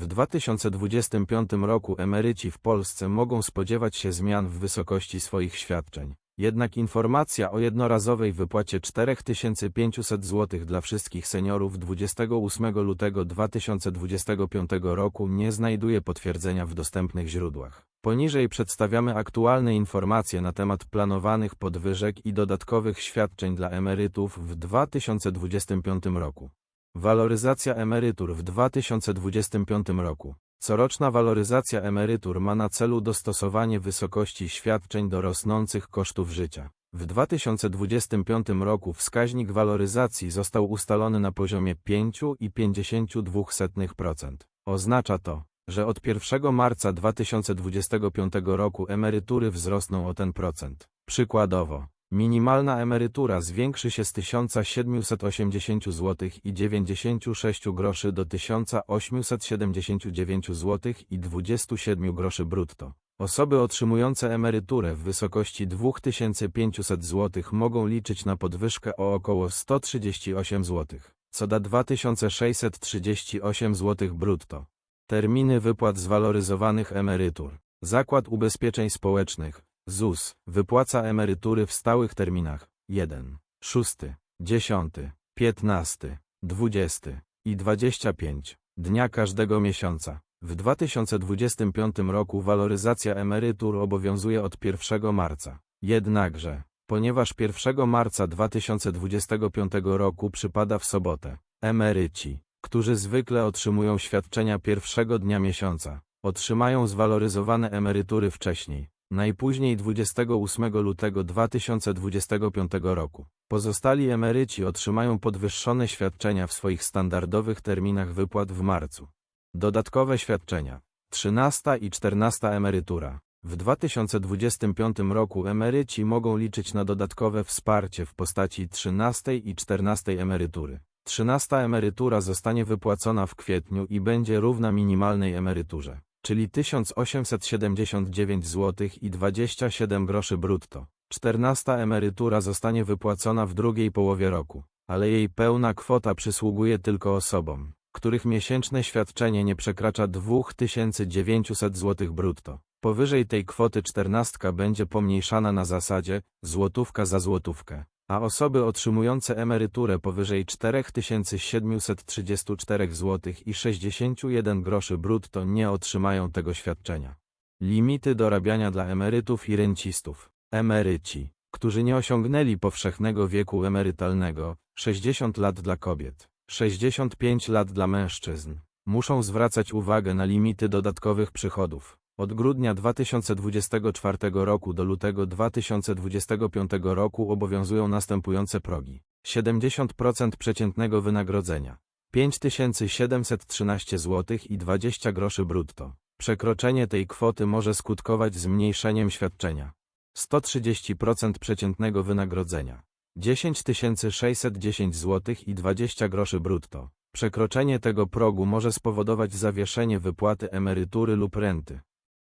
W 2025 roku emeryci w Polsce mogą spodziewać się zmian w wysokości swoich świadczeń. Jednak informacja o jednorazowej wypłacie 4500 zł dla wszystkich seniorów 28 lutego 2025 roku nie znajduje potwierdzenia w dostępnych źródłach. Poniżej przedstawiamy aktualne informacje na temat planowanych podwyżek i dodatkowych świadczeń dla emerytów w 2025 roku. Waloryzacja emerytur w 2025 roku. Coroczna waloryzacja emerytur ma na celu dostosowanie wysokości świadczeń do rosnących kosztów życia. W 2025 roku wskaźnik waloryzacji został ustalony na poziomie 5,52%. Oznacza to, że od 1 marca 2025 roku emerytury wzrosną o ten procent. Przykładowo, Minimalna emerytura zwiększy się z 1780 zł i 96 groszy do 1879 zł i 27 groszy brutto. Osoby otrzymujące emeryturę w wysokości 2500 zł mogą liczyć na podwyżkę o około 138 zł, co da 2638 zł brutto. Terminy wypłat zwaloryzowanych emerytur. Zakład Ubezpieczeń Społecznych ZUS wypłaca emerytury w stałych terminach 1, 6, 10, 15, 20 i 25 dnia każdego miesiąca. W 2025 roku waloryzacja emerytur obowiązuje od 1 marca. Jednakże, ponieważ 1 marca 2025 roku przypada w sobotę, emeryci, którzy zwykle otrzymują świadczenia pierwszego dnia miesiąca, otrzymają zwaloryzowane emerytury wcześniej, najpóźniej 28 lutego 2025 roku. Pozostali emeryci otrzymają podwyższone świadczenia w swoich standardowych terminach wypłat w marcu. Dodatkowe świadczenia. 13 i 14 emerytura. W 2025 roku emeryci mogą liczyć na dodatkowe wsparcie w postaci 13 i 14 emerytury. 13 emerytura zostanie wypłacona w kwietniu i będzie równa minimalnej emeryturze czyli 1879 zł i 27 groszy brutto. 14 emerytura zostanie wypłacona w drugiej połowie roku, ale jej pełna kwota przysługuje tylko osobom, których miesięczne świadczenie nie przekracza 2900 zł brutto. Powyżej tej kwoty czternastka będzie pomniejszana na zasadzie złotówka za złotówkę a osoby otrzymujące emeryturę powyżej 4734 zł i 61 groszy brutto nie otrzymają tego świadczenia. Limity dorabiania dla emerytów i rencistów. Emeryci, którzy nie osiągnęli powszechnego wieku emerytalnego, 60 lat dla kobiet, 65 lat dla mężczyzn, muszą zwracać uwagę na limity dodatkowych przychodów. Od grudnia 2024 roku do lutego 2025 roku obowiązują następujące progi. 70% przeciętnego wynagrodzenia. 5713 zł i 20 groszy brutto. Przekroczenie tej kwoty może skutkować zmniejszeniem świadczenia. 130% przeciętnego wynagrodzenia. 10 610 zł i 20 groszy brutto. Przekroczenie tego progu może spowodować zawieszenie wypłaty emerytury lub renty.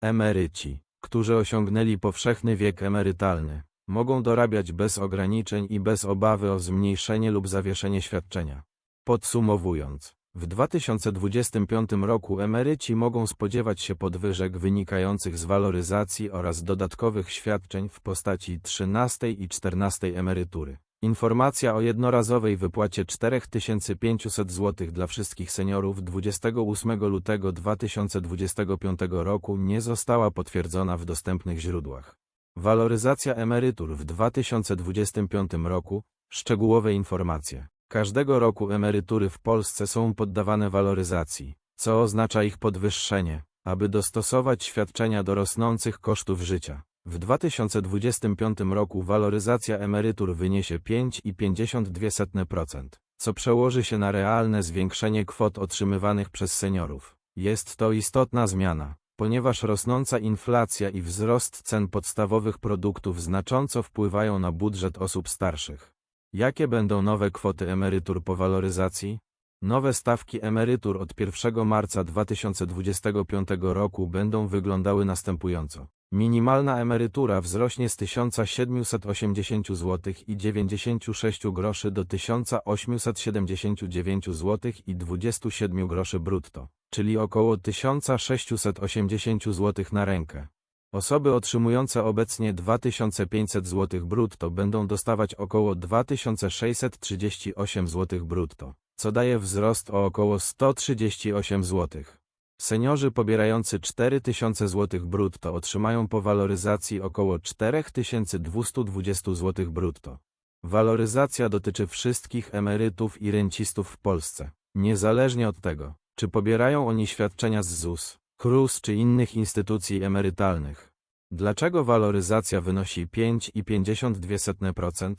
Emeryci, którzy osiągnęli powszechny wiek emerytalny, mogą dorabiać bez ograniczeń i bez obawy o zmniejszenie lub zawieszenie świadczenia. Podsumowując, w 2025 roku emeryci mogą spodziewać się podwyżek wynikających z waloryzacji oraz dodatkowych świadczeń w postaci 13 i 14 emerytury. Informacja o jednorazowej wypłacie 4500 zł dla wszystkich seniorów 28 lutego 2025 roku nie została potwierdzona w dostępnych źródłach. Waloryzacja emerytur w 2025 roku, szczegółowe informacje. Każdego roku emerytury w Polsce są poddawane waloryzacji, co oznacza ich podwyższenie, aby dostosować świadczenia do rosnących kosztów życia. W 2025 roku waloryzacja emerytur wyniesie 5,52%, co przełoży się na realne zwiększenie kwot otrzymywanych przez seniorów. Jest to istotna zmiana, ponieważ rosnąca inflacja i wzrost cen podstawowych produktów znacząco wpływają na budżet osób starszych. Jakie będą nowe kwoty emerytur po waloryzacji? Nowe stawki emerytur od 1 marca 2025 roku będą wyglądały następująco. Minimalna emerytura wzrośnie z 1780 zł i 96 groszy do 1879 zł i 27 groszy brutto, czyli około 1680 zł na rękę. Osoby otrzymujące obecnie 2500 zł brutto będą dostawać około 2638 zł brutto, co daje wzrost o około 138 zł. Seniorzy pobierający 4000 zł brutto otrzymają po waloryzacji około 4220 zł brutto. Waloryzacja dotyczy wszystkich emerytów i rencistów w Polsce, niezależnie od tego, czy pobierają oni świadczenia z ZUS, KRUS czy innych instytucji emerytalnych. Dlaczego waloryzacja wynosi 5,52%?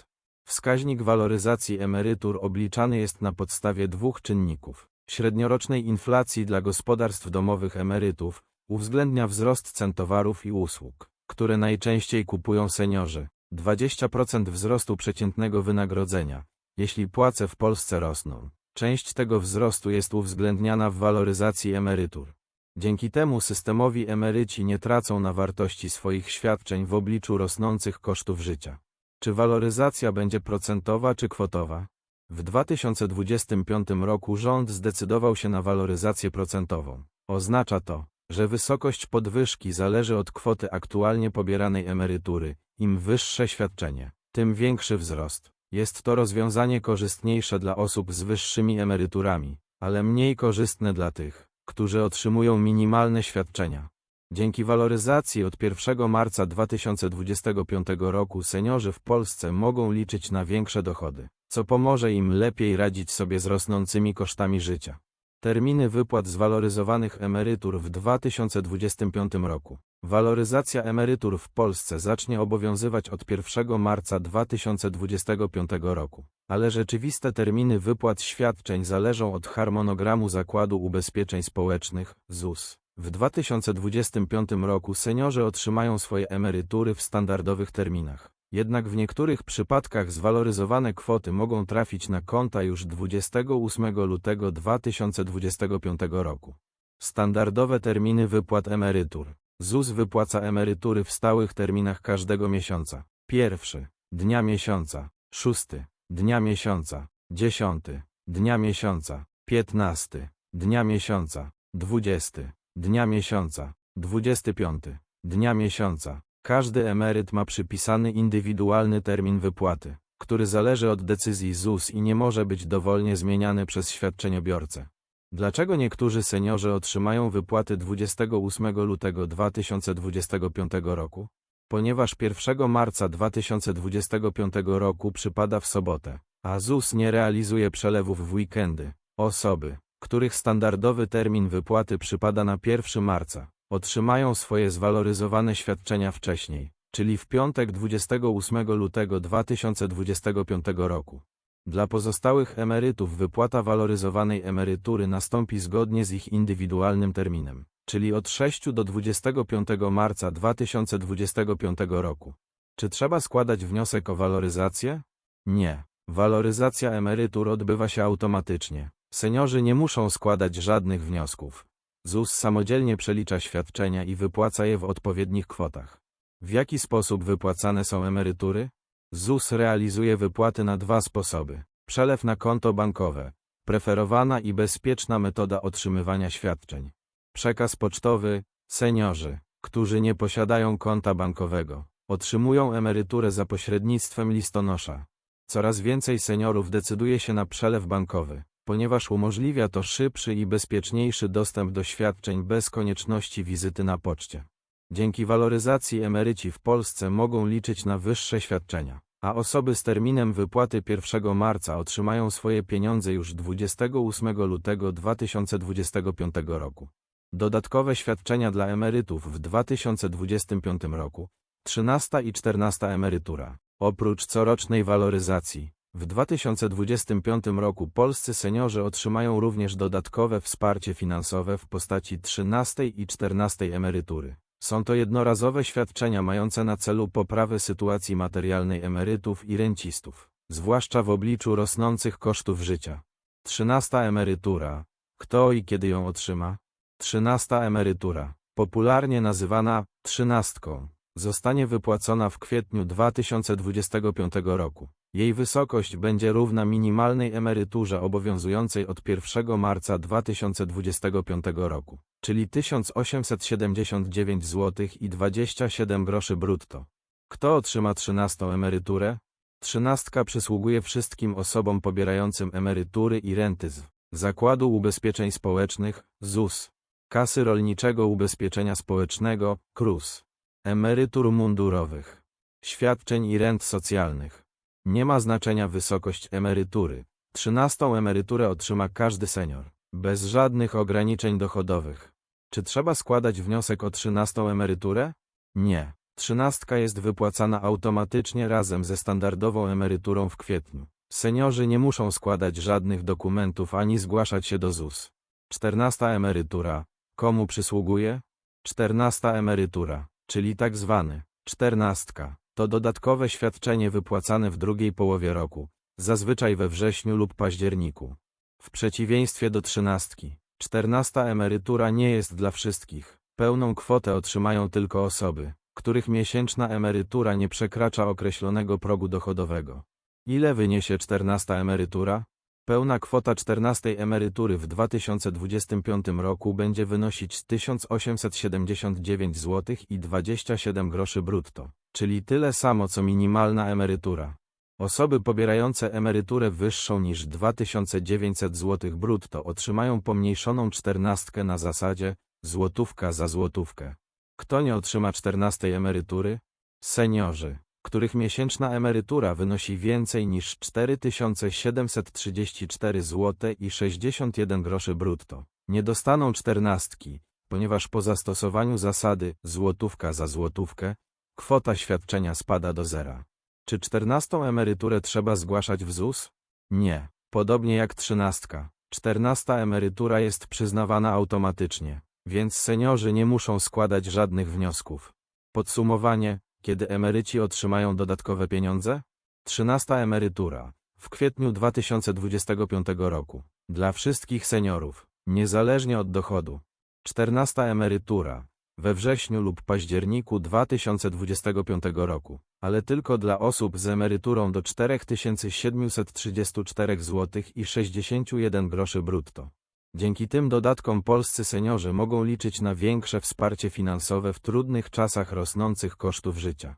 Wskaźnik waloryzacji emerytur obliczany jest na podstawie dwóch czynników średniorocznej inflacji dla gospodarstw domowych emerytów, uwzględnia wzrost cen towarów i usług, które najczęściej kupują seniorzy, 20% wzrostu przeciętnego wynagrodzenia. Jeśli płace w Polsce rosną, część tego wzrostu jest uwzględniana w waloryzacji emerytur. Dzięki temu systemowi emeryci nie tracą na wartości swoich świadczeń w obliczu rosnących kosztów życia. Czy waloryzacja będzie procentowa czy kwotowa? W 2025 roku rząd zdecydował się na waloryzację procentową. Oznacza to, że wysokość podwyżki zależy od kwoty aktualnie pobieranej emerytury. Im wyższe świadczenie, tym większy wzrost. Jest to rozwiązanie korzystniejsze dla osób z wyższymi emeryturami, ale mniej korzystne dla tych, którzy otrzymują minimalne świadczenia. Dzięki waloryzacji od 1 marca 2025 roku seniorzy w Polsce mogą liczyć na większe dochody, co pomoże im lepiej radzić sobie z rosnącymi kosztami życia. Terminy wypłat zwaloryzowanych emerytur w 2025 roku. Waloryzacja emerytur w Polsce zacznie obowiązywać od 1 marca 2025 roku, ale rzeczywiste terminy wypłat świadczeń zależą od harmonogramu Zakładu Ubezpieczeń Społecznych ZUS. W 2025 roku seniorzy otrzymają swoje emerytury w standardowych terminach. Jednak w niektórych przypadkach zwaloryzowane kwoty mogą trafić na konta już 28 lutego 2025 roku. Standardowe terminy wypłat emerytur. ZUS wypłaca emerytury w stałych terminach każdego miesiąca. Pierwszy. Dnia miesiąca. Szósty. Dnia miesiąca. Dziesiąty. Dnia miesiąca. Piętnasty. Dnia miesiąca. Dwudziesty. Dnia miesiąca. 25. Dnia miesiąca. Każdy emeryt ma przypisany indywidualny termin wypłaty, który zależy od decyzji ZUS i nie może być dowolnie zmieniany przez świadczeniobiorcę. Dlaczego niektórzy seniorzy otrzymają wypłaty 28 lutego 2025 roku? Ponieważ 1 marca 2025 roku przypada w sobotę, a ZUS nie realizuje przelewów w weekendy, osoby, których standardowy termin wypłaty przypada na 1 marca, otrzymają swoje zwaloryzowane świadczenia wcześniej, czyli w piątek 28 lutego 2025 roku. Dla pozostałych emerytów wypłata waloryzowanej emerytury nastąpi zgodnie z ich indywidualnym terminem, czyli od 6 do 25 marca 2025 roku. Czy trzeba składać wniosek o waloryzację? Nie. Waloryzacja emerytur odbywa się automatycznie. Seniorzy nie muszą składać żadnych wniosków. ZUS samodzielnie przelicza świadczenia i wypłaca je w odpowiednich kwotach. W jaki sposób wypłacane są emerytury? ZUS realizuje wypłaty na dwa sposoby. Przelew na konto bankowe. Preferowana i bezpieczna metoda otrzymywania świadczeń. Przekaz pocztowy. Seniorzy, którzy nie posiadają konta bankowego, otrzymują emeryturę za pośrednictwem listonosza. Coraz więcej seniorów decyduje się na przelew bankowy ponieważ umożliwia to szybszy i bezpieczniejszy dostęp do świadczeń bez konieczności wizyty na poczcie. Dzięki waloryzacji emeryci w Polsce mogą liczyć na wyższe świadczenia, a osoby z terminem wypłaty 1 marca otrzymają swoje pieniądze już 28 lutego 2025 roku. Dodatkowe świadczenia dla emerytów w 2025 roku 13 i 14 emerytura. Oprócz corocznej waloryzacji, w 2025 roku polscy seniorzy otrzymają również dodatkowe wsparcie finansowe w postaci 13 i 14 emerytury. Są to jednorazowe świadczenia mające na celu poprawę sytuacji materialnej emerytów i rencistów, zwłaszcza w obliczu rosnących kosztów życia. Trzynasta emerytura. Kto i kiedy ją otrzyma? Trzynasta emerytura, popularnie nazywana trzynastką, zostanie wypłacona w kwietniu 2025 roku. Jej wysokość będzie równa minimalnej emeryturze obowiązującej od 1 marca 2025 roku, czyli 1879 zł i 27 groszy brutto. Kto otrzyma trzynastą emeryturę? Trzynastka przysługuje wszystkim osobom pobierającym emerytury i renty z Zakładu Ubezpieczeń Społecznych, ZUS, Kasy Rolniczego Ubezpieczenia Społecznego, KRUS, emerytur mundurowych, świadczeń i rent socjalnych. Nie ma znaczenia wysokość emerytury. Trzynastą emeryturę otrzyma każdy senior, bez żadnych ograniczeń dochodowych. Czy trzeba składać wniosek o trzynastą emeryturę? Nie. Trzynastka jest wypłacana automatycznie razem ze standardową emeryturą w kwietniu. Seniorzy nie muszą składać żadnych dokumentów ani zgłaszać się do ZUS. Czternasta emerytura. Komu przysługuje? Czternasta emerytura, czyli tak zwany czternastka. To dodatkowe świadczenie wypłacane w drugiej połowie roku, zazwyczaj we wrześniu lub październiku. W przeciwieństwie do trzynastki, czternasta emerytura nie jest dla wszystkich. Pełną kwotę otrzymają tylko osoby, których miesięczna emerytura nie przekracza określonego progu dochodowego. Ile wyniesie czternasta emerytura? Pełna kwota czternastej emerytury w 2025 roku będzie wynosić 1879 zł i 27 groszy brutto, czyli tyle samo co minimalna emerytura. Osoby pobierające emeryturę wyższą niż 2900 zł brutto otrzymają pomniejszoną czternastkę na zasadzie złotówka za złotówkę. Kto nie otrzyma czternastej emerytury? Seniorzy których miesięczna emerytura wynosi więcej niż 4734 zł i 61 groszy brutto. Nie dostaną czternastki, ponieważ po zastosowaniu zasady złotówka za złotówkę, kwota świadczenia spada do zera. Czy czternastą emeryturę trzeba zgłaszać w ZUS? Nie. Podobnie jak trzynastka. Czternasta emerytura jest przyznawana automatycznie, więc seniorzy nie muszą składać żadnych wniosków. Podsumowanie, kiedy emeryci otrzymają dodatkowe pieniądze? Trzynasta emerytura. W kwietniu 2025 roku. Dla wszystkich seniorów, niezależnie od dochodu. Czternasta emerytura. We wrześniu lub październiku 2025 roku, ale tylko dla osób z emeryturą do 4734 zł i 61 groszy brutto. Dzięki tym dodatkom polscy seniorzy mogą liczyć na większe wsparcie finansowe w trudnych czasach rosnących kosztów życia.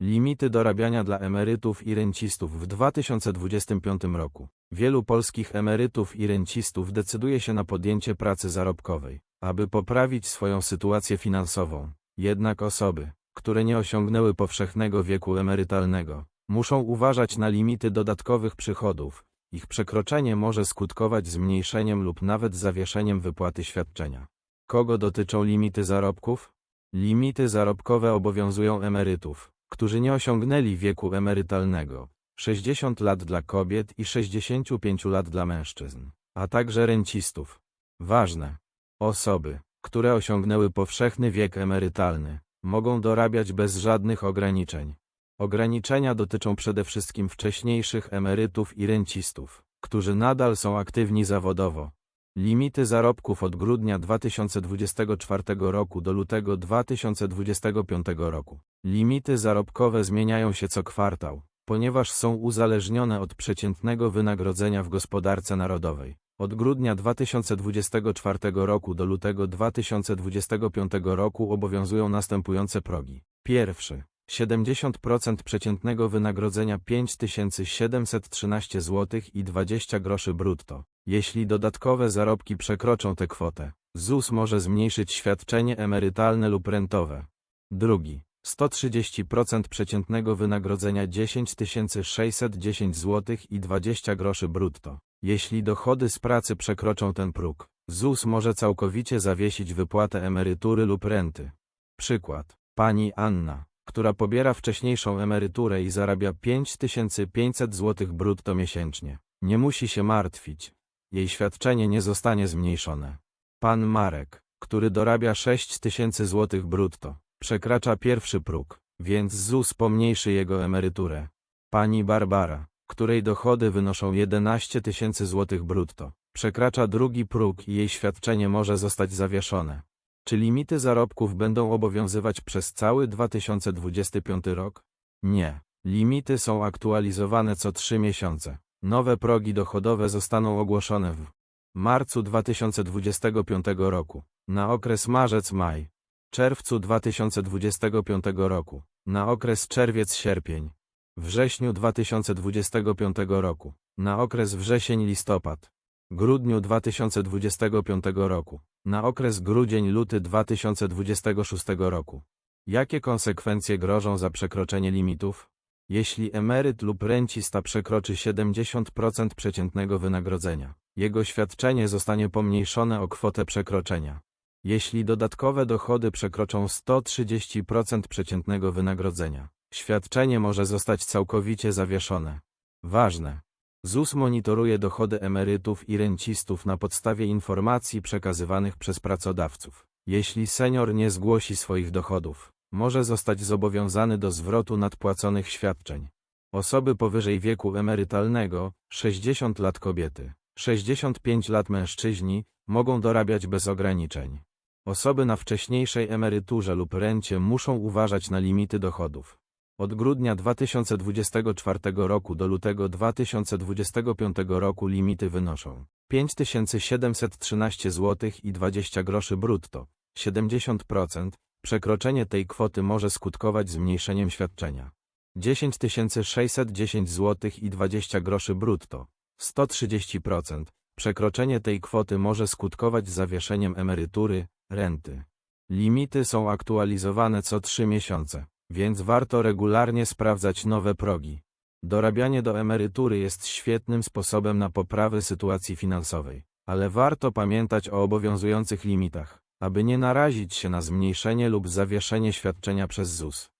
Limity dorabiania dla emerytów i rencistów w 2025 roku. Wielu polskich emerytów i rencistów decyduje się na podjęcie pracy zarobkowej, aby poprawić swoją sytuację finansową. Jednak osoby, które nie osiągnęły powszechnego wieku emerytalnego, muszą uważać na limity dodatkowych przychodów, ich przekroczenie może skutkować zmniejszeniem lub nawet zawieszeniem wypłaty świadczenia. Kogo dotyczą limity zarobków? Limity zarobkowe obowiązują emerytów, którzy nie osiągnęli wieku emerytalnego, 60 lat dla kobiet i 65 lat dla mężczyzn, a także rencistów. Ważne. Osoby, które osiągnęły powszechny wiek emerytalny, mogą dorabiać bez żadnych ograniczeń. Ograniczenia dotyczą przede wszystkim wcześniejszych emerytów i rencistów, którzy nadal są aktywni zawodowo. Limity zarobków od grudnia 2024 roku do lutego 2025 roku. Limity zarobkowe zmieniają się co kwartał, ponieważ są uzależnione od przeciętnego wynagrodzenia w gospodarce narodowej. Od grudnia 2024 roku do lutego 2025 roku obowiązują następujące progi. Pierwszy 70% przeciętnego wynagrodzenia 5713 zł i 20 groszy brutto. Jeśli dodatkowe zarobki przekroczą tę kwotę, ZUS może zmniejszyć świadczenie emerytalne lub rentowe. Drugi. 130% przeciętnego wynagrodzenia 10 610 zł i 20 groszy brutto. Jeśli dochody z pracy przekroczą ten próg, ZUS może całkowicie zawiesić wypłatę emerytury lub renty. Przykład. Pani Anna która pobiera wcześniejszą emeryturę i zarabia 5500 zł brutto miesięcznie. Nie musi się martwić. Jej świadczenie nie zostanie zmniejszone. Pan Marek, który dorabia 6000 zł brutto, przekracza pierwszy próg, więc ZUS pomniejszy jego emeryturę. Pani Barbara, której dochody wynoszą 11 tysięcy złotych brutto, przekracza drugi próg i jej świadczenie może zostać zawieszone. Czy limity zarobków będą obowiązywać przez cały 2025 rok? Nie. Limity są aktualizowane co trzy miesiące. Nowe progi dochodowe zostaną ogłoszone w marcu 2025 roku, na okres marzec-maj, czerwcu 2025 roku, na okres czerwiec-sierpień, wrześniu 2025 roku, na okres wrzesień-listopad, grudniu 2025 roku, na okres grudzień-luty 2026 roku. Jakie konsekwencje grożą za przekroczenie limitów? Jeśli emeryt lub rencista przekroczy 70% przeciętnego wynagrodzenia, jego świadczenie zostanie pomniejszone o kwotę przekroczenia. Jeśli dodatkowe dochody przekroczą 130% przeciętnego wynagrodzenia, świadczenie może zostać całkowicie zawieszone. Ważne. ZUS monitoruje dochody emerytów i rencistów na podstawie informacji przekazywanych przez pracodawców. Jeśli senior nie zgłosi swoich dochodów, może zostać zobowiązany do zwrotu nadpłaconych świadczeń. Osoby powyżej wieku emerytalnego, 60 lat kobiety, 65 lat mężczyźni, mogą dorabiać bez ograniczeń. Osoby na wcześniejszej emeryturze lub rencie muszą uważać na limity dochodów. Od grudnia 2024 roku do lutego 2025 roku limity wynoszą 5713 zł i 20 groszy brutto, 70%. Przekroczenie tej kwoty może skutkować zmniejszeniem świadczenia. 10 610 zł i 20 groszy brutto, 130%. Przekroczenie tej kwoty może skutkować zawieszeniem emerytury, renty. Limity są aktualizowane co 3 miesiące, więc warto regularnie sprawdzać nowe progi. Dorabianie do emerytury jest świetnym sposobem na poprawę sytuacji finansowej, ale warto pamiętać o obowiązujących limitach, aby nie narazić się na zmniejszenie lub zawieszenie świadczenia przez ZUS.